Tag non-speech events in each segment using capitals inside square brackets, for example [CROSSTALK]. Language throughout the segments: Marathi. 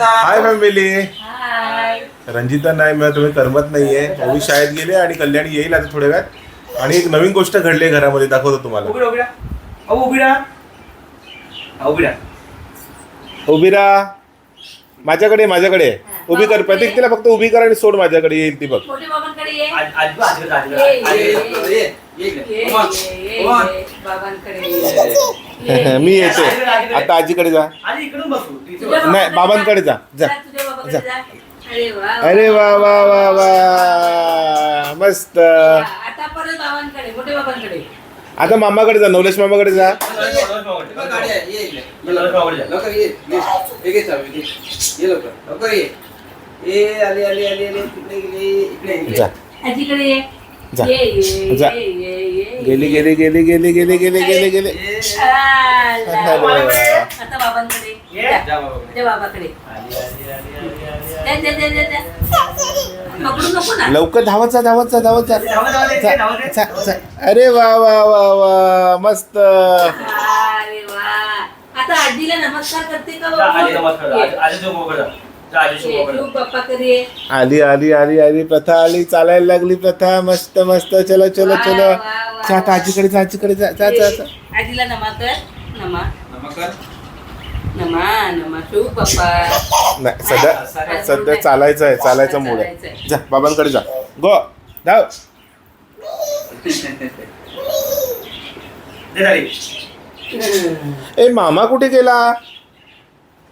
हाय फॅमिली हाय रंजिता नाही मिळत तुम्ही करमत नाहीये. ओवी शाळेत गेले आणि कल्याणी येईल आता थोड्या वेळात. आणि एक नवीन गोष्ट घडली आहे घरामध्ये दाखवतो तुम्हाला. उघडा उघडा अहो उघडा अहो, उघडा उभी राहा माझ्याकडे माझ्याकडे. उभी कर प्रतीक तिला फक्त उभी कर आणि सोड माझ्याकडे येईल ती बघ. बाबांकडे ये. ये, ये, ये. ये ये. ये, बाबांकडे ये. [LAUGHS] मी येते. आता आजीकडे जा. इकडून बसू. तुझ्या. नाही, बाबांकडे जा, जा. तुझ्या बाबाकडे जा. जा अरे वा अरे वा वा वा वा मस्त. आता परत बाबांकडे मोठे बाबांकडे. आता मामाकडे जा नवलेश मामाकडे जा. ये. लवकर ये, लवकर ये. ये, आली, आली, आली, आली. तिकडे गेली, इकडे, इकडे. जा आजीकडे ये जा. ये ये जा. ये ये ये गेली गेली गेली गेली गेली गेली गेली. आता बाबांकडे. जा. बाबाकडे. लवकर धावत जा धावत जा धावत जा. अरे वा वा वा वा मस्त अरे वा आता आजीला नमस्कार करते का? आजी नमस्कार. आजी- जा. आली आली आली आली प्रथा आली. चालायला लागली प्रथा. मस्त मस्त. चलो चलो चलो. वा. आजीकडे जा आजीकडे जा जा जा जा. आजीला नमा कर. नमा. नमस्कार. नमा नमा. शिव पप्पा नाही सध्या सध्या चालायचं आहे चालायचा मूड आहे. जा बाबांकडे जा. गो धाव. [LAUGHS] ए मामा कुठे गेला?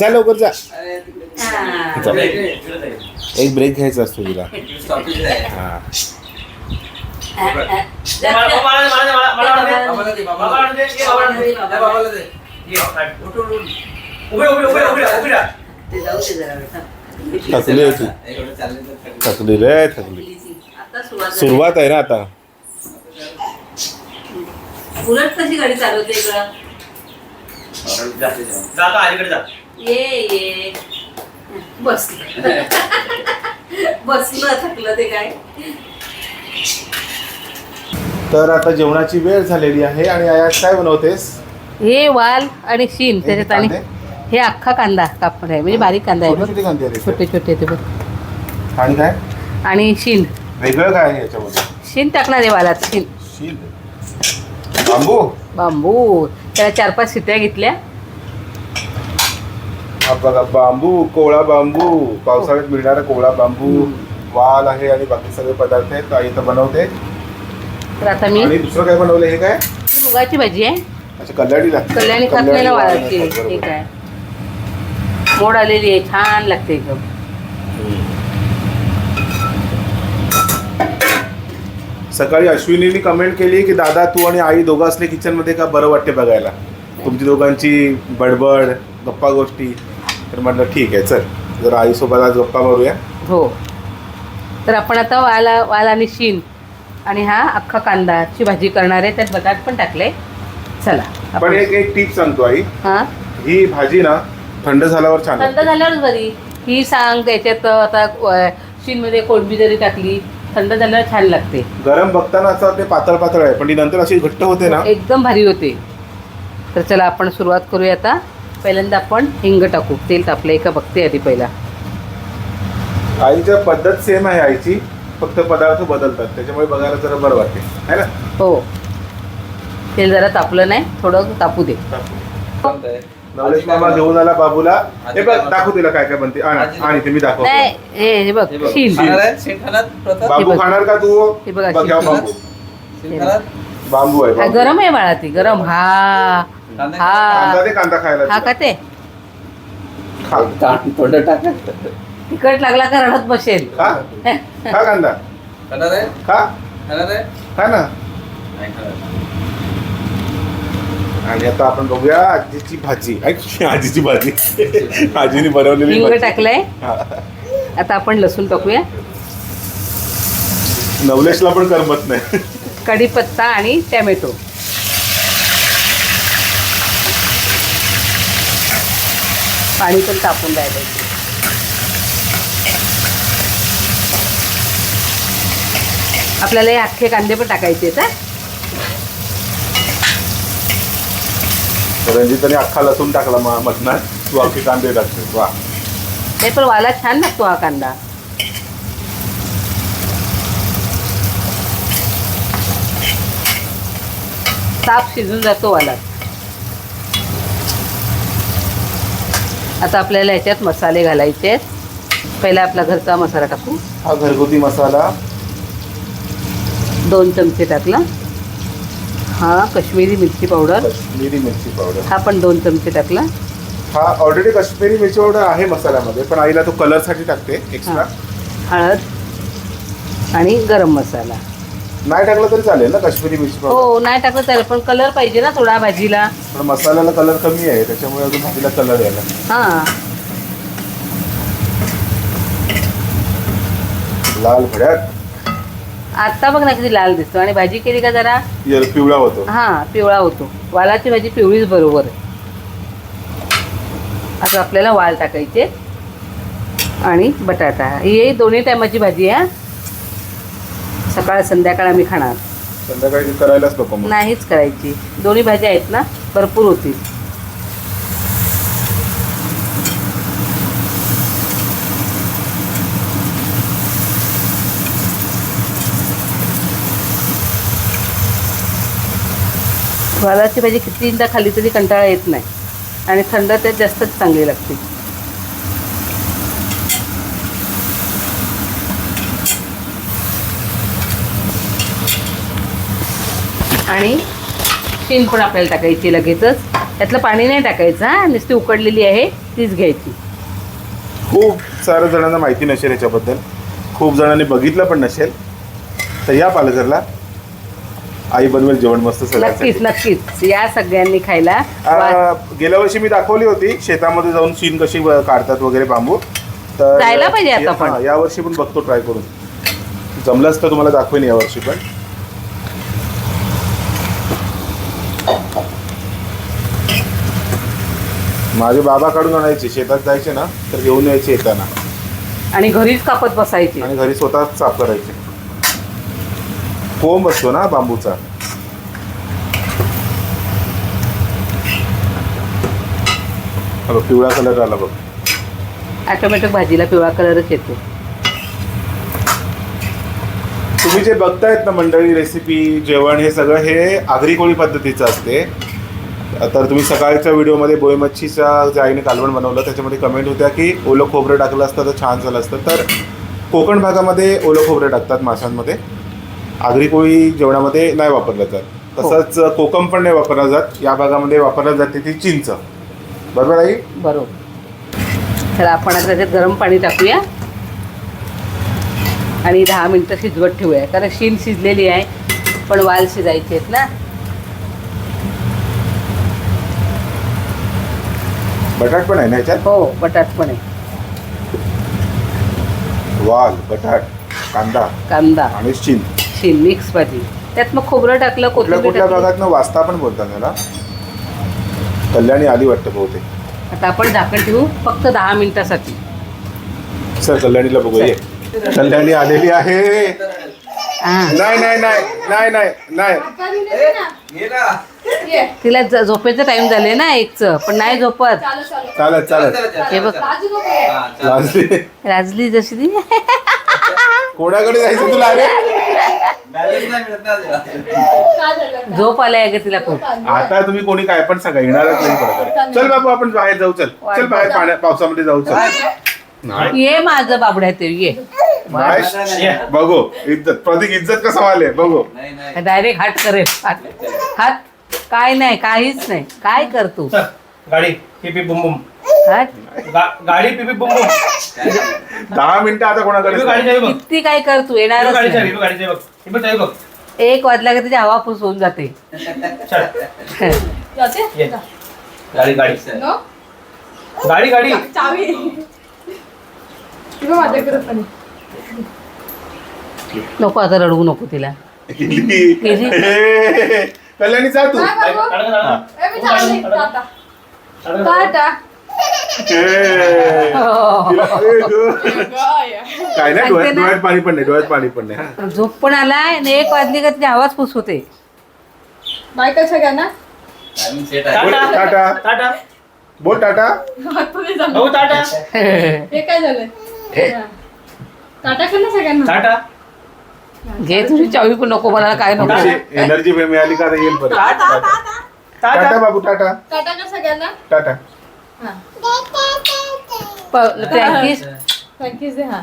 चल लवकर जा. एक ब्रेक घ्यायचा असतो तुला. थकली होती थकली रे थकली. सुरुवात आहे ना आता. उलट कशी गाडी चालवते जा, जा आता अलीकडे जा. ये ये. बसलं. बसलं थकलं ते काय. तर आता जेवणाची वेळ झालेली आहे आणि आज काय बनवतेस? हे वाल आणि शीन त्याच्यात आणि? हे अख्खा कांदा कापून आहे. म्हणजे बारीक कांदा आहे. छोटे बघ छोटे कांदे आहेत छोटे छोटे ते बघ. आणि काय? आणि शीन. वेगळं काय आहे याच्यामध्ये? शीन टाकणार आहे वालात शीन. शील बांबू? बांबू. त्याला चार पाच शिट्या घेतल्या. हा बघा बांबू कोवळा बांबू पावसाळ्यात मिळणारा कोवळा बांबू. वाल आहे आणि बाकी सगळे पदार्थ आहेत आई इथं बनवते. तर आता मी आणि दुसरं काय बनवलं हे काय? ही मुगाची भाजी आहे. अच्छा कल्याणी लागते. कल्याणी. ठीक आहे. मोड आलेली आहे छान लागते एकदम. सकाळी अश्विनीने कमेंट केली की दादा तू आणि आई दोघं असले किचनमध्ये का बरं वाटते बघायला? तुमची दोघांची बडबड गप्पा गोष्टी. तर म्हटलं ठीक आहे चल. जर आईसोबत आज गप्पा मारूया. हो. तर आपण आता वाला वाल आणि शीन आणि हा अख्खा कांदाची भाजी करणार आहे. त्यात बटाट पण टाकले. चला पण आपण एक एक टीप सांगतो आई. हा? ही भाजी ना थंड झाल्यावर छान थंड लागते. झाल्यावरच बरी. ही सांग त्याच्यात आता शीनमध्ये कोळंबी जरी टाकली थंड झाल्यावर छान लागते. गरम बघताना असं ते पातळ पातळ आहे पण ती नंतर अशी घट्ट होते ना. एकदम भारी होते. तर चला आपण सुरुवात करूया आता. पहिल्यांदा आपण हिंग टाकू. तेल तापलंय का बघते आधी पहिला. आईच्या पद्धत सेम आहे आईची. फक्त पदार्थ बदलतात. त्याच्यामुळे बघायला जरा बरं वाटते. है ना? हो. तेल जरा तापलं नाही. थोडं तापू दे. नवलेश मामा घेऊन आला बाबूला. हे बघ दाखव तिला काय काय बनते आण, आणि ते मी नाही हे बघ खाणार आहे? बाबू. खाणार का तू? हे बघ, बघ. बांबू? बांबू आहे हा, बांबू. गरम आहे बाळा ती गरम. हा. कांदा हा. कांदा दे कांदा खायला हा का ते? खा. तोंडात टाका. तिखट लागला का रडत बसेल? खा. खा कांदा. खाणार आहे? खा. खाणार आहे? खा ना. नाही खाणार. आणि आता आपण बघूया आजीची भाजी. ऐक, आजीची भाजी. आजीने बनवलेली हिंग भाजी. टाकलंय. हा. आता आपण लसूण टाकूया. नवलेशला पण करमत नाही. कढीपत्ता आणि टॅमॅटो. पाणी पण तापून द्यायला आपल्याला हे अख्खे कांदे पण टाकायचे आहेत हा. रंजिताने अख्खा लसूण टाकला मा- मटणात तू अख्खे कांदे टाकते वा. नाही पण वाला छान लागतो हा कांदा. साप शिजून जातो वाला. आता आपल्याला याच्यात मसाले घालायचे आहेत. पहिला आपला घरचा मसाला टाकू. हा घरगुती मसाला. दोन चमचे टाकला. हा कश्मीरी मिरची पावडर. कश्मीरी मिरची पावडर. हा पण दोन चमचे टाकला. हा ऑलरेडी कश्मीरी मिरची पावडर आहे मसाल्यामध्ये पण आईला तो कलरसाठी टाकते एक्स्ट्रा हळद आणि गरम मसाला. नाही टाकलं तरी चालेल ना कश्मीरी मिरची पावडर? हो नाही टाकलं चालेल पण कलर पाहिजे ना थोडा भाजीला. पण मसाल्याला कलर कमी आहे त्याच्यामुळे अजून भाजीला कलर यायला हां. लाल भड्यात. आता बघ ना किती लाल दिसतो. आणि भाजी केली का जरा? यल- पिवळा होतो. हां पिवळा होतो. वालाची भाजी पिवळीच बरोबर आहे. आता आपल्याला वाल टाकायचे आणि बटाटा. ही दोन्ही टायमाची भाजी आहे. सकाळ संध्याकाळ आम्ही खाणार. संध्याकाळी करायलाच नको नाहीच करायची. दोन्ही भाज्या आहेत ना भरपूर होतील. वालाची भाजी कितीदा खाली तरी कंटाळा येत नाही. आणि थंड त्यात जास्तच चांगली लागते. आणि शीन पण आपल्याला टाकायची लगेचच. त्यातलं पाणी नाही टाकायचं नुसती उकडलेली आहे तीच घ्यायची. खूप साऱ्या जणांना माहिती नसेल याच्याबद्दल. खूप जणांनी बघितलं पण नसेल. तर या पालघरला आई बनवेल जेवण मस्त नक्कीच सगळ्यांसाठी. नक्कीच या सगळ्यांनी खायला वा- आ, गेल्या वर्षी मी दाखवली होती शेतामध्ये जाऊन शीन कशी ब- काढतात वगैरे बांबू. तर जायला पाहिजे आता पण. या वर्षी पण बघतो ट्राय करून. जमलंच तर तुम्हाला दाखवेन या वर्षी पण. माझे बाबा काढून आणायचे शेतात जायचे ना तर घेऊन यायचे येताना. आणि घरीच कापत बसायची. आणि घरी स्वतः साफ करायचे. कोंब असतो ना बांबूचा. बघ, पिवळा कलर आला बघ. ऑटोमॅटिक भाजीला पिवळा कलरच येतो. तुम्ही जे बघतायत ना मंडळी रेसिपी जेवण हे सगळं हे आगरी कोळी पद्धतीचं असते. तर तुम्ही सकाळच्या व्हिडिओमध्ये बोई मच्छीचा जे आईने कालवण बनवलं त्याच्यामध्ये कमेंट होत्या की ओलं खोबरं टाकलं असतं तर छान झालं असतं. तर कोकण भागामध्ये ओलं खोबरं टाकतात माशांमध्ये. आगरी कोळी जेवणामध्ये नाही वापरलं जात. तसंच कोकम पण नाही वापरला जात. या भागामध्ये वापरल्या जाते ती चिंच. बरोबर आई बरोबर. तर आपण आता त्याच्यात गरम पाणी टाकूया. आणि दहा मिनटं शिजवत ठेवूया. कारण शीन शिजलेली आहे पण वाल शिजायचे आहेत ना. बटाट पण आहे ना याच्यात? हो बटाट पण आहे. वाल बटाट कांदा कांदा. आणि चिंच शीन मिक्स भाजी. त्यात मग खोबरं टाकलं कुठल्या कोथिंबीर कुठल्या टाकली. भागात ना वास्ता पण बोलतात त्याला? कल्याणी आली वाटतं बहुतेक. आता आपण झाकण ठेवू फक्त दहा मिनिटासाठी. सर कल्याणीला बघू ये. कल्याणी आलेली आहे. हां. नाही नाही नाही नाही नाही नाही. ना. तिला ज- झोपेचं टाइम झाले ना एकचं पण नाही झोपत. चालत चालत. हे बघ. लाजली राजली. जशी ती. कोणाकडे जायचं तुला अरे बॅलन्स नाही मिळत ना? झोप आलाय ग तिला खूप? आता तुम्ही कोणी काय पण सांगा येणारच नाही बरोबर चल बाबू आपण बाहेर जाऊ चल. चल बाहेर पाण्या पावसामध्ये जाऊ चल. नाही. ये माझं बाबड्या ते ये. बघू इज्जत प्रतीक इज्जत कसं वाले बघू. नाही नाही. डायरेक्ट हात करेल हात. हात. काय नाही काहीच नाही. काय करतो चल गाडी पिपी बुम बुम. गा- गाडी पिपी दहा मिनिटं आता कोणाकडे गाडी चावी बघ किती काय करतो इबी येणारच गाडी चावी नाही. इबी गाडी चावी बघ इबी चावी बघ एक वाजला की त्याची हवा फुस होऊन जाते चल जाते? ये. गाडी गाडी नो? गाडी गाडी चावी किंवा माझ्याकडे पण आहे. नको आता रडवू नको तिला [LAUGHS] गेली. कल्याणी जा तू काय बाबू? ए, मी चालली. टाटा. हे. काय? काय नाही डोळ्यात ना. डोळ्यात पाणी पण नाही डोळ्यात पाणी पण नाही हा. झोप पण आलाय आणि एक वाजली का त्याची आवाज फुस होते बाय का सगळ्यांना बोल आहे टाटा. टाटा. बोल टाटा. भाऊ टाटा. हे काय झालंय? हा. टाटा कर ना सगळ्यांना? टाटा. घे तुझी चावी पण नको मला काय नको. एनर्जी मिळाली का आता येईल परत? टाटा. टाटा टाटा बाबू टाटा. टाटा कर सगळ्यांना? टाटा. प्रॅक्टिस थँक्यू दे हा.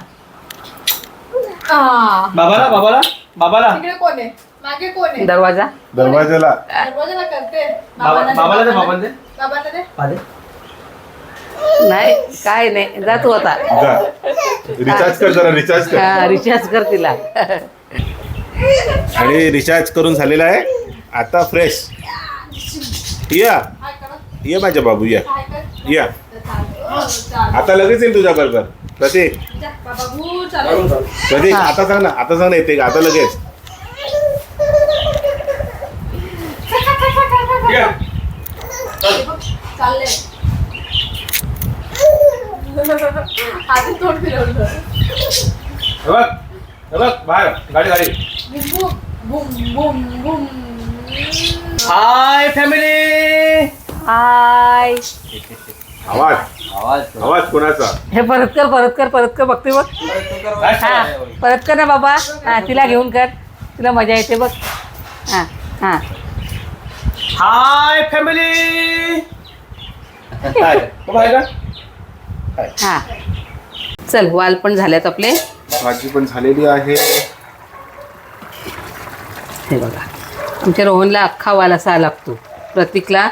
आ, बाबाला बाबाला बाबाला. तिकडे कोण आहे? मागे कोण आहे? दरवाजा? दरवाजाला. दरवाजाला करते. बाबा- बाबाला दे बाबाला दे बाबाला दे. पादे नाही काय नाही. जा तू आता. जा. रिचार्ज कर जरा रिचार्ज कर. हा, रिचार्ज कर तिला. आणि रिचार्ज करून झालेला आहे. आता फ्रेश या. हाय करा ये माझ्या बाबू या. हाय कर? या. आता लगेच येईल तुझ्या बरोबर प्रतीक. जा, बाबू चालेल प्रतीक. आता सांग ना आता सांग ना येते का? आता लगेच. ये. चालले आधी तोंड फिरवलं बघ बघ बाहेर गाडी गाडी. Boom boom boom boom. Hi family hi. आवाज. आवाज. आवाज कोणाचा? हे परत कर परत कर परत कर बघते बघ. हा परत कर ना बाबा. हा तिला घेऊन कर. तिला मजा येते बघ. हा हा. हाय फॅमिली [LAUGHS] हा. चल वाल पण झाल्यात आपले. भाजी पण झालेली आहे. हे बघा. आमच्या रोहनला अख्खा वाल असा लागतो. प्रतीकला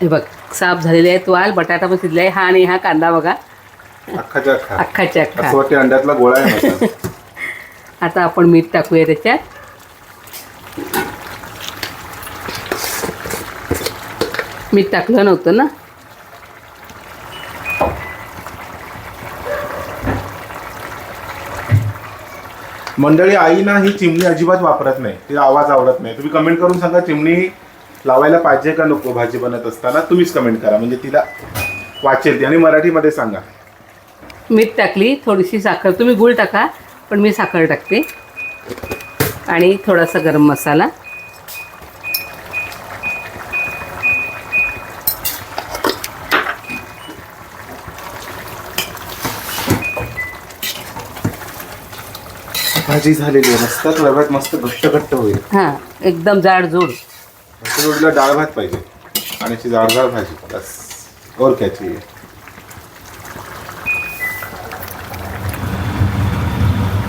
हे बघ साफ झालेले आहेत वाल बटाटा पण शिजला आहे हा आणि हा कांदा बघा. अख्खाच्या अख्खा. अख्खाच्या असं अख्खा वाटते अंड्यातला गोळा आहे माझा. [LAUGHS] आता आपण मीठ टाकूया त्याच्यात. मीठ टाकलं नव्हतं ना? मंडळी आई ना ही चिमणी अजिबात वापरत नाही. तिला आवाज आवडत नाही. तुम्ही कमेंट करून सांगा चिमणी लावायला पाहिजे का नको भाजी बनत असताना? तुम्हीच कमेंट करा. म्हणजे तिला वाचेल ती. आणि मराठीमध्ये सांगा. मीठ टाकली थोडीशी साखर. तुम्ही गूळ टाका पण मी साखर टाकते. आणि थोडासा गरम मसाला. भाजी झालेली आहे. मस्त रव्यात मस्त घट्ट घट्ट होईल. हां एकदम जाडजूड. घट्ट जोडीला डाळ भात पाहिजे. आणि अशी जाडजाड भाजी. बस. और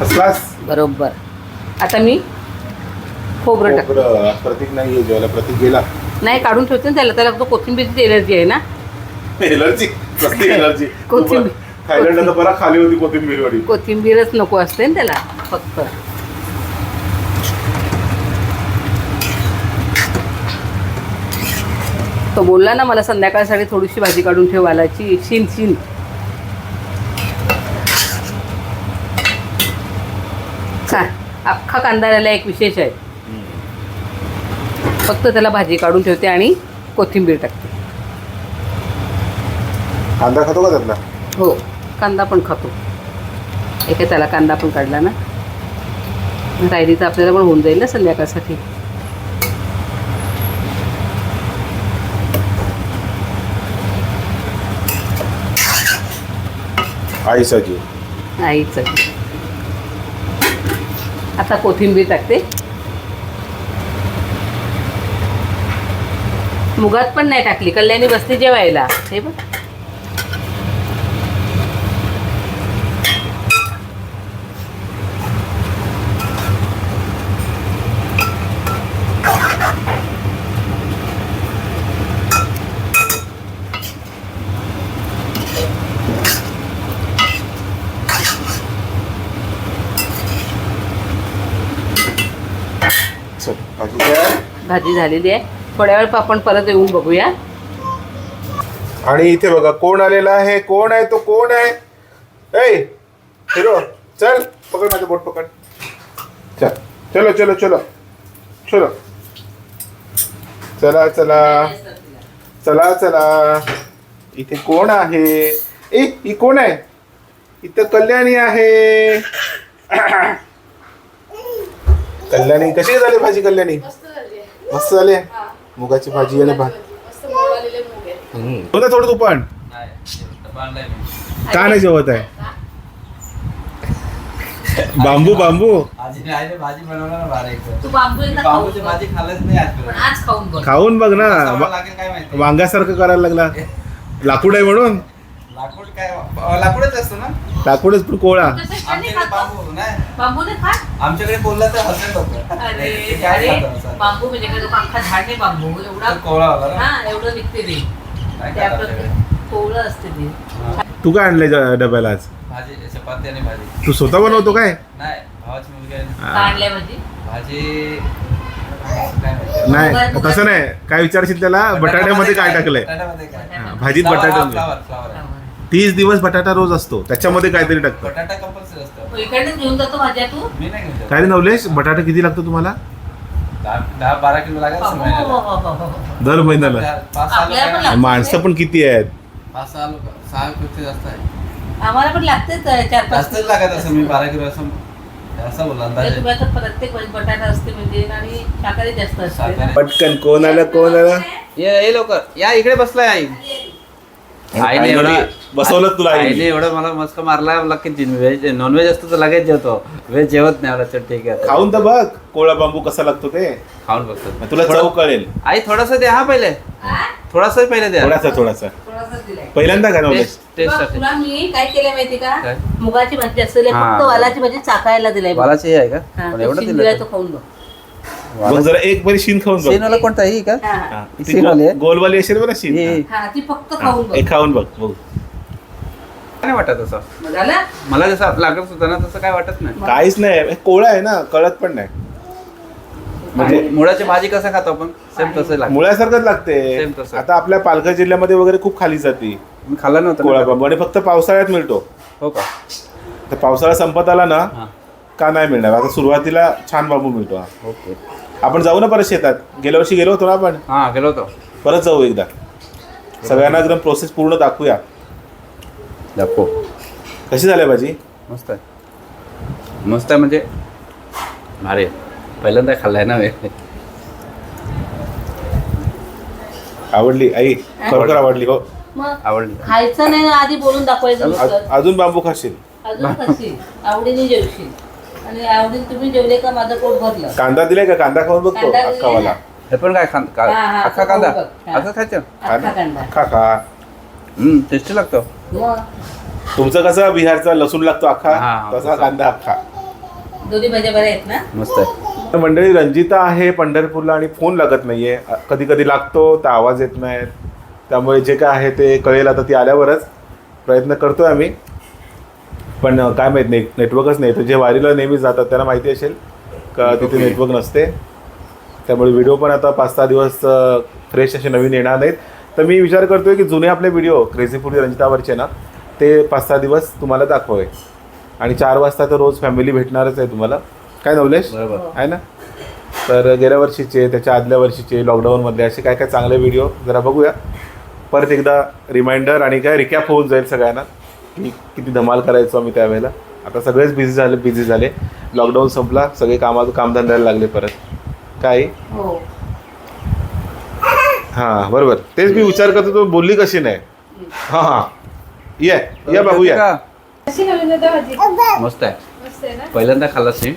क्लास बरोबर. आता मी खोबरं टाक. प्रतीक नाही जेवायला प्रतीक गेला. नाही काढून ठेवते ना त्याला. त्याला तो कोथिंबीरची एलर्जी आहे ना. एलर्जी? प्रतीक एलर्जी? [LAUGHS] कोथिंबीर. थायलंडला तर बरा खाली होती कोथिंबीर वडी कोथिंबीरच नको असते ना त्याला फक्त. तो बोलला ना मला संध्याकाळसाठी थोडीशी भाजी काढून ठेव वालाची. शिन शिन. का अख्खा कांदा एक विशेष आहे. फक्त त्याला भाजी काढून ठेवते आणि कोथिंबीर टाकते. कांदा खातो का त्यातला? हो कांदा पण खातो. एका त्याला कांदा पण काढला ना. राहिली तर आपल्याला पण होऊन जाईल ना संध्याकाळसाठी. आईचा जीव आईचं. आता आता कोथिंबीर टाकते. मुगात पण नाही टाकली कल्याणी बसते जेवायला. हे बघ चल भाजी तयार. भाजी झालेली आहे. थोड्या वेळ आपण परत येऊन बघूया. आणि इथे बघा कोण आलेला आहे? कोण आहे? तो कोण आहे? ऐ हिरो चल पकड माझं बोट पकड. चल चलो चलो चलो चलो. चला चला. चला चला. इथे कोण आहे? ए ही कोण आहे? इथं कल्याणी आहे. [CLEARS THROAT] कल्याणी कशी झाली भाजी कल्याणी? मस्त झाली. मुगाची भाजी आणि भात. हो ना थोडं तू पण. का नाही जेवत आहे? बांबू बांबू. खाऊन बघ. पण आज आज खाऊन बघ. खाऊन बघ ना. वांग्यासारखं करायला लागला. लाकूड आहे म्हणून? लाकूड काय? लाकूडच असतो ना? लाकूडच पण कोळा. आमच्याकडे? बांबू नाही. बोलला तर अरे काय अरे खातो असं? बांबू म्हणजे काय तो झाड नाही बांबू. एवढा तर कोवळा होता ना. हा एवढं निघते ते. नाही खात. कोवळं असते ते. हा. तू काय आणलंय ज- डब्याला आज? भाजी चपाती आणि भाजी. तू स्वतः बनवतो काय? नाही भावाची मुलगी आहे ना. का आणलंय म्हणजे भाजी काय माहिती. नाही तसं नाही. काय विचारशील त्याला? बटाट्यामध्ये काय टाकलंय? बटाट्यामध्ये काय? हा, भाजीत फ्लावर, बटाटा फ्लावर, फ्लावर आहे. तीस दिवस बटाटा रोज असतो त्याच्यामध्ये काहीतरी टाकतो. बटाटा कंपल्सरी असतो. इकडे घेऊन जातो भाज्या तू मी नाही घेऊन जात. काय रे नवलेश बटाटा किती लागतो तुम्हाला? दहा दहा बारा किलो लागेल. असं हो, हो, महिन्याला. हो. दर महिन्याला. पाच सहा आपल्याला पण लोक लागतं. माणसं पण किती आहेत? पाच सहा लोक सहा पेक्षा जास्त आहे आम्हाला पण लागतेच चार पाच जास्तच लागत असं मी बारा किलो असं असं बोलला म्हणजे अंदाजे प्रत्येक बटाटा असते म्हणजे आणि शाकाहारी जास्त असते. ना. शाकाहारी. पटकन कोण आलं कोण आलं? ये ये लवकर. या इकडे बसलाय आई. आईने एवढा बसवलं तुला आईने. एवढं मला मस्क मारला की व्हेज नॉनव्हेज असतं तर लगेच जेवतो. व्हेज जेवत नाही मला चल ठीक आहे खाऊन तर बघ कोळा बांबू कसा लागतो ते. खाऊन बघतो. तुला चव कळेल. आई थोडासा द्या हा पहिले. हा? थोडासा पहिले द्या. थोडासा थोडासा. पहिल्यांदा नवलेश टेस्ट तुला मी काय केलं माहिती का? काय? मुगाची भाजी असलेली हा. फक्त वालाची भाजी चाकायला दिलाय हे आहे का? एवढं दिलं तो खाऊन बघ. मग जरा एक बरी शीन खाऊन बघ. सेनवाला कोणता ही का? हा, हा, हा. ती आहे? गोलवाली असेल बरं शीन. हे. हा ती फक्त हा. खाऊन बघ. एक खाऊन बघ बघ. नाही वाटत असं. मग झालं? मला जसं लागत होतं ना तसं काय वाटत नाही. काहीच नाही हे कोळा आहे ना कळत पण नाही. म्हणजे मुळाची भाजी कसं खातो आपण? सेम तसं लागतं. मुळ्यासारखंच Same लागते तसं. आता आपल्या पालघर जिल्ह्यामध्ये वगैरे खूप खाली जाते. मी खाल्ला नव्हता कोळा ना. बांबू. आणि फक्त पावसाळ्यात मिळतो. हो का? तर पावसाळा संपत आला ना हा. का नाही मिळणार? आता सुरुवातीला छान बांबू मिळतो. हा. ओके. आपण जाऊ ना परत शेतात? गेल्या वर्षी गेलो होतो ना आपण? हा गेलो होतो. परत जाऊ एकदा. सगळ्यांना एकदम प्रोसेस पूर्ण दाखवूया. दाखव. कशी झाली भाजी? मस्त आहे. मस्त आहे म्हणजे? आहे. पहिल्यांदा खाल्लाय ना मी. आवडली? आई खरोखर आवडली. हो. मग आवडली. खायचं नाही ना आधी बोलून दाखवायचं अ- नुसतं. अजून बांबू खाशील. अजून खाशील. आवडीने जेवशील. आणि आवडीने तुम्ही जेवले का माझं पोट भरलं? कांदा दिलाय का? कांदा खाऊन बघतो कांदा दिलाय अख्खावाला ना? हे पण काय खान का हा, हा, अख्खा तो कांदा? बघ. हा. असं खायचं? अख्खा. कांदा. खा खा. हम्म टेस्टी लागतो. मग? तुमचं कसं बिहारचा लसूण लागतो अख्खा? हा, तसा तसा. कांदा अख्खा. दोन्ही भाज्या बऱ्या आहेत ना? मस्त आहे. तर मंडळी रंजिता आहे पंढरपूरला आणि फोन लागत नाहीये. कधी कधी लागतो तर आवाज येत नाही. त्यामुळे जे काय आहे ते कळेल. आता ती आल्यावरच प्रयत्न करतोय आम्ही. पण काय माहीत नाही नेटवर्कच नाही. तर जे वारीला नेहमी जातात त्यांना माहिती असेल का तिथे नेटवर्क नसते? त्यामुळे व्हिडिओ पण आता पाच सहा दिवस फ्रेश असे नवीन येणार नाहीत. तर मी विचार करतोय की जुने आपले व्हिडिओ क्रेझी फूड रंजितावरचे ना ते पाच सहा दिवस तुम्हाला दाखवावे. आणि चार वाजता तर रोज फॅमिली भेटणारच आहे तुम्हाला. काय नवलेश? बरोबर. आहे ना? तर गेल्या वर्षीचे त्याच्या आदल्या वर्षीचे लॉकडाऊनमधले असे काय काय चांगले व्हिडिओ जरा बघूया. परत एकदा रिमाइंडर आणि काय रिकॅप होऊन जाईल सगळ्यांना. की किती धमाल करायचो आम्ही त्यावेळेला. आता सगळेच बिझी झाले बिझी झाले. लॉकडाऊन संपला सगळे कामा कामधंद्याला लागले परत. काय? हो. हां बरोबर. तेच मी विचार करतो तू बोलली कशी नाही? हां हां. ये या बाबू या. मस्त आहे. मस्त आहे ना? पहिल्यांदा खाल्लास मी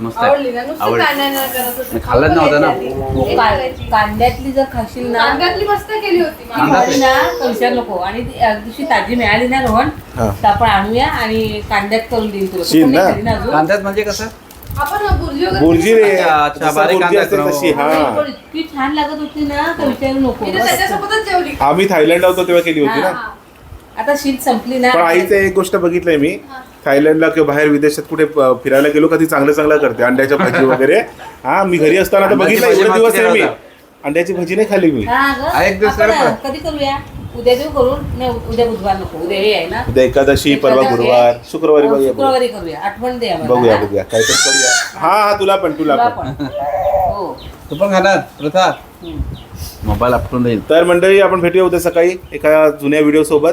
मस्त आवडली ना? नुसतं आवडली. कांद्यानं करत होती. मी खाल्लंच नव्हतं ना. कांद्यातली जर खाशील ना कांद्यातली मस्त केली होती. ती ना विचार नको. आणि ती अगदी दिवशी ताजी मिळाली ना रोहन हा. तर आपण आणूया आणि कांद्यात करून देईन तुला. तू शीन पण नाही ना? खाल्ली ना अजून? कांद्यात म्हणजे कसं? आपण बुर्जी वगैरे बुर्जी रे. अच्छा, अच्छा, जसं बारीक बुर्जी असते कांदा तशी हा. पण इतकी छान लागत होती ना तर विचारू नको. मी तर त्याच्यासोबतच जेवली. आम्ही थायलंडला होतो तेव्हा केली होती हा. ना आता शीत संपली ना. पण आईचं एक गोष्ट बघितलंय मी. थायलंडला किंवा बाहेर विदेशात कुठे फिरायला गेलो का ती चांगलं चांगलं करते. अंड्याच्या भाजी वगैरे. हा मी घरी असताना तर अंड्याची बघितलं भाजी एवढे दिवस आहे मी. अंड्याची भाजी नाही खाल्ली मी. एक दिवस? कधी करूया? उद्या देऊ करून? नाही उद्या बुधवार नको. उद्या हे आहे ना. उद्या एकादशी परवा. गुरुवार शुक्रवारी बघूया. शुक्रवारी करूया. आठवण दे आम्हाला, बघूया हा? बघूया. काहीतरी करूया. हा हा तुला पण तुला पण. हो. तू पण खाणार प्रथा. मोबाईल आपटून जाईल तर मंडळी आपण भेटूया उद्या सकाळी एका जुन्या व्हिडिओ सोबत.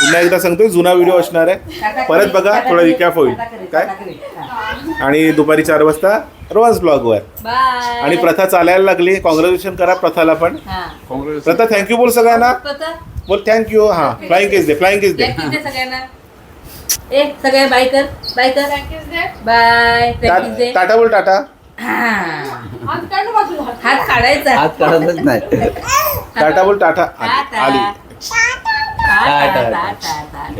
पुन्हा एकदा सांगतोय जुना व्हिडिओ असणार आहे. परत बघा थोडा रिकॅप होईल. काय. हा. आणि दुपारी चार वाजता रोज ब्लॉगवर बाय आणि प्रथा चालायला लागली. कॉंग्रॅच्युलेशन करा प्रथाला पण. हा. काँग्रेस प्रथा थँक्यू बोल सगळ्यांना. प्रथा, बोल थँक्यू हा फ्लाइंग केस दे फ्लाइंग केस दे सगळ्यांना. ए सगळे बाय कर. बाय कर. बाय टा- टाटा बोल टाटा. हा. हात काढायचा. हात काढतच नाही. टाटा बोल टाटा. टाटा. आली. टाटा, टाटा, टाटा.